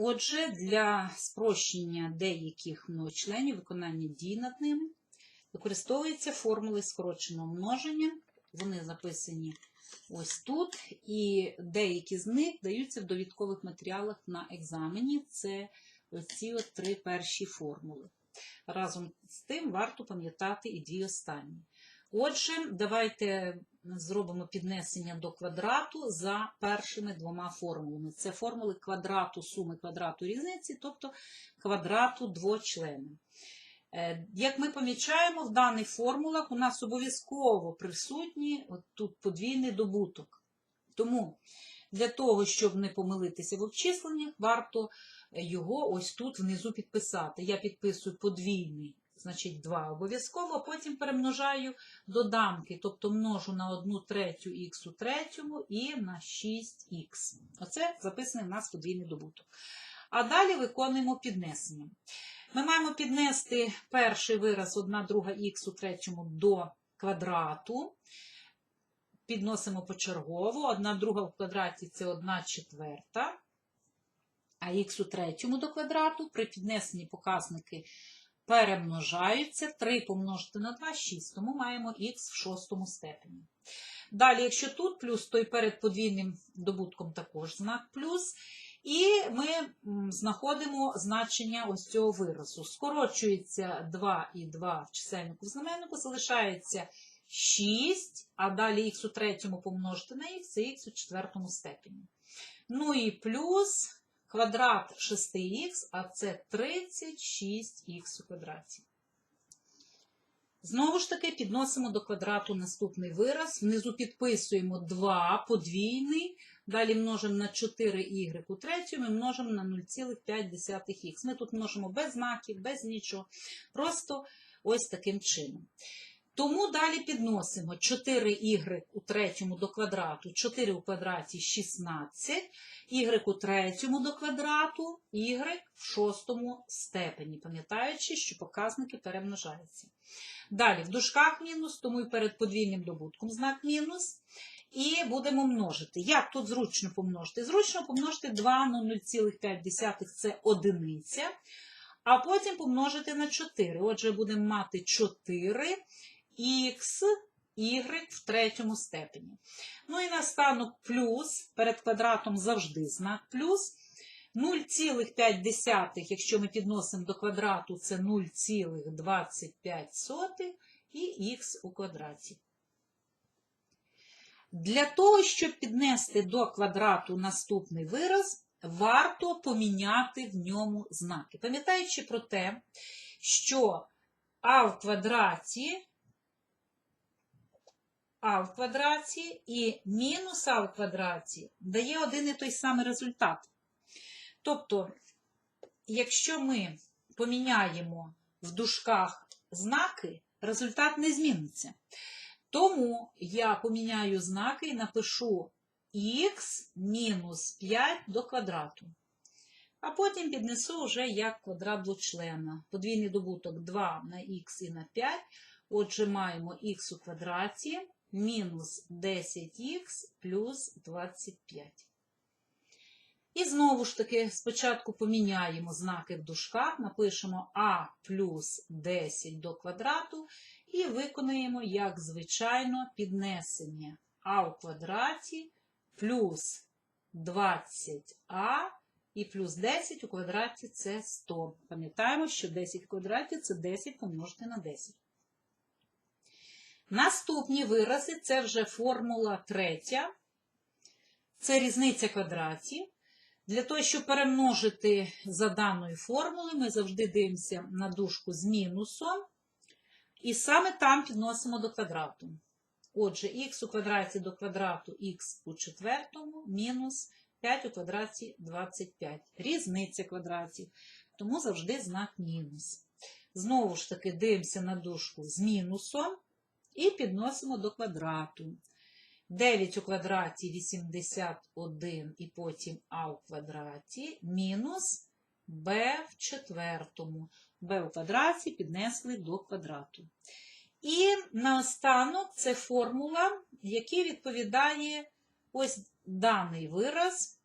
Отже, для спрощення деяких многочленів виконання дій над ними використовуються формули скороченого множення. Вони записані ось тут, і деякі з них даються в довідкових матеріалах на екзамені. Це оці три перші формули. Разом з тим варто пам'ятати і дві останні. Отже, давайте зробимо піднесення до квадрату за першими двома формулами. Це формули квадрату суми квадрату різниці, тобто квадрату двочлена. Е, Як ми помічаємо, в даних формулах у нас обов'язково присутній от тут подвійний добуток. Тому для того, щоб не помилитися в обчисленнях, варто його ось тут внизу підписати. Я підписую подвійний, значить 2 обов'язково, потім перемножаю доданки, тобто множу на 1 третю х у третьому і на 6х. Оце записаний в нас подвійний добуток. А далі виконуємо піднесення. Ми маємо піднести перший вираз 1 друга х у третьому до квадрату. Підносимо почергово. 1 друга в квадраті це 1 четверта. А х у третьому до квадрату при піднесенні показники перемножаються. 3 помножити на 2 – 6, тому маємо х в шостому степені. Далі, якщо тут плюс, то й перед подвійним добутком також знак плюс. І ми знаходимо значення ось цього виразу. Скорочується 2 і 2 в чисельнику в знаменнику, залишається 6, а далі х у третьому помножити на х, це х у четвертому степені. Ну і плюс квадрат 6х, а це 36х у квадраті. Знову ж таки, підносимо до квадрату наступний вираз. Внизу підписуємо 2 подвійний, далі множимо на 4y у третьому і множимо на 0,5х. Ми тут множимо без знаків, без нічого. Просто ось таким чином. Тому далі підносимо 4y у третьому до квадрату, 4 у квадраті 16, y у третьому до квадрату, y в шостому степені, пам'ятаючи, що показники перемножаються. Далі в дужках мінус, тому і перед подвійним добутком знак мінус. І будемо множити. Як тут зручно помножити? Зручно помножити 2 на 0,5 це одиниця, а потім помножити на 4. Отже, будемо мати 4 х, y в третьому степені. Ну і настанок плюс, перед квадратом завжди знак плюс. 0,5, якщо ми підносимо до квадрату, це 0,25 і х у квадраті. Для того, щоб піднести до квадрату наступний вираз, варто поміняти в ньому знаки. Пам'ятаючи про те, що а в квадраті а в квадраті і мінус а в квадраті дає один і той самий результат. Тобто, якщо ми поміняємо в дужках знаки, результат не зміниться. Тому я поміняю знаки і напишу х мінус 5 до квадрату. А потім піднесу вже як квадрат двочлена. Подвійний добуток 2 на х і на 5. Отже, маємо х у квадраті мінус 10х плюс 25. І знову ж таки, спочатку поміняємо знаки в дужках, напишемо а плюс 10 до квадрату і виконаємо, як звичайно, піднесення а у квадраті плюс 20а і плюс 10 у квадраті це 100. Пам'ятаємо, що 10 в квадраті це 10 помножити на 10. Наступні вирази це вже формула третя. Це різниця квадратів. Для того, щоб перемножити за даною формулою, ми завжди дивимося на дужку з мінусом. І саме там підносимо до квадрату. Отже, х у квадраті до квадрату х у четвертому мінус 5 у квадраті 25. Різниця квадратів. Тому завжди знак мінус. Знову ж таки, дивимося на дужку з мінусом і підносимо до квадрату. 9 у квадраті 81 і потім а у квадраті мінус b в четвертому. b у квадраті піднесли до квадрату. І наостанок це формула, яка відповідає ось даний вираз.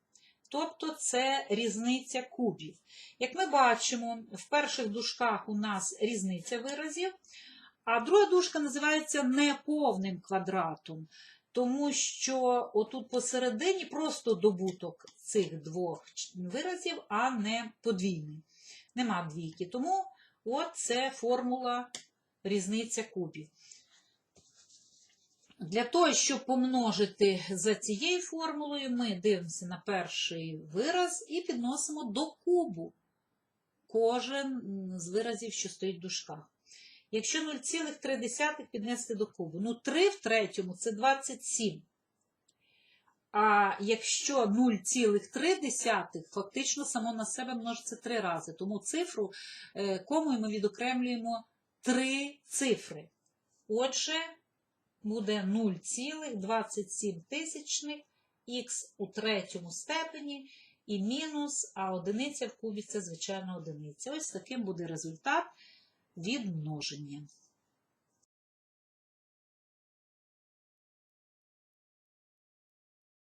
Тобто це різниця кубів. Як ми бачимо, в перших дужках у нас різниця виразів, а друга дужка називається неповним квадратом, тому що отут посередині просто добуток цих двох виразів, а не подвійний. Нема двійки. Тому от це формула різниця кубів. Для того, щоб помножити за цією формулою, ми дивимося на перший вираз і підносимо до кубу кожен з виразів, що стоїть в дужках. Якщо 0,3 піднести до кубу, ну 3 в третьому це 27. А якщо 0,3, фактично само на себе множиться 3 рази. Тому цифру е, комою ми відокремлюємо 3 цифри. Отже, буде 0,27 тисячних х у третьому степені і мінус, а одиниця в кубі це звичайно одиниця. Ось таким буде результат від множення.